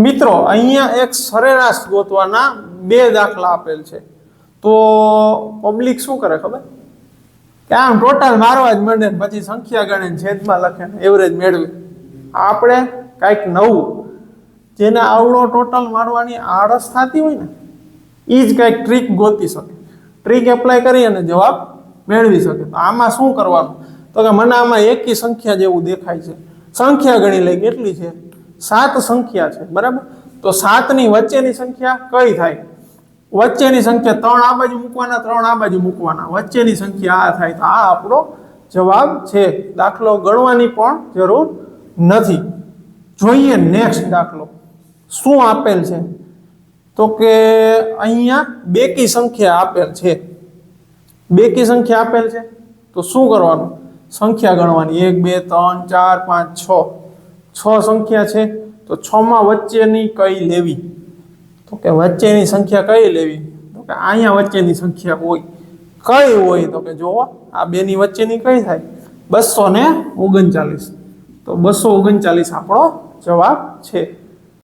મિત્રો, અહીંયા એક સરેરાશ ગોતવાના બે દાખલા આપેલ છે. તો પબ્લિક શું કરે ખબર? કે આમ ટોટલ મારવા જ માંડે પછી સંખ્યા ગણે છેદમાં લખે ને એવરેજ મેળવે. આપણે કાંઈક નવું, જેને આવડો ટોટલ મારવાની આળસ થતી હોય ને એ જ કાંઈક ટ્રીક ગોતી શકે. ટ્રીક એપ્લાય કરી અને જવાબ મેળવી શકે. તો આમાં શું કરવાનું? તો કે મને આમાં એકી સંખ્યા જેવું દેખાય છે. સંખ્યા ગણી લઈ કેટલી છે? સાત સંખ્યા છે, બરાબર? તો સાતની વચ્ચેની સંખ્યા કઈ થાય? વચ્ચેની સંખ્યા ત્રણ આ બાજુ મૂકવાના, ત્રણ આ બાજુ મૂકવાના. વચ્ચેની સંખ્યા આ થાય, તો આ આપણો જવાબ છે. દાખલો ગણવાની પણ જરૂર નથી. જોઈએ નેક્સ્ટ દાખલો. શું આપેલ છે? તો કે અહીંયા બેકી સંખ્યા આપેલ છે. બેકી સંખ્યા આપેલ છે? તો શું કરવાનું? સંખ્યા ગણવાની. એક, બે, ત્રણ, ચાર, પાંચ, છ. છ સંખ્યા છે, તો છમાં વચ્ચેની કઈ લેવી? તો કે વચ્ચેની સંખ્યા કઈ લેવી? તો કે અહીંયા વચ્ચેની સંખ્યા હોય. કઈ હોય? તો કે જુઓ, આ બેની વચ્ચેની કઈ થાય? બસો ને ઓગણચાલીસ. તો બસો ઓગણચાલીસ આપણો જવાબ છે.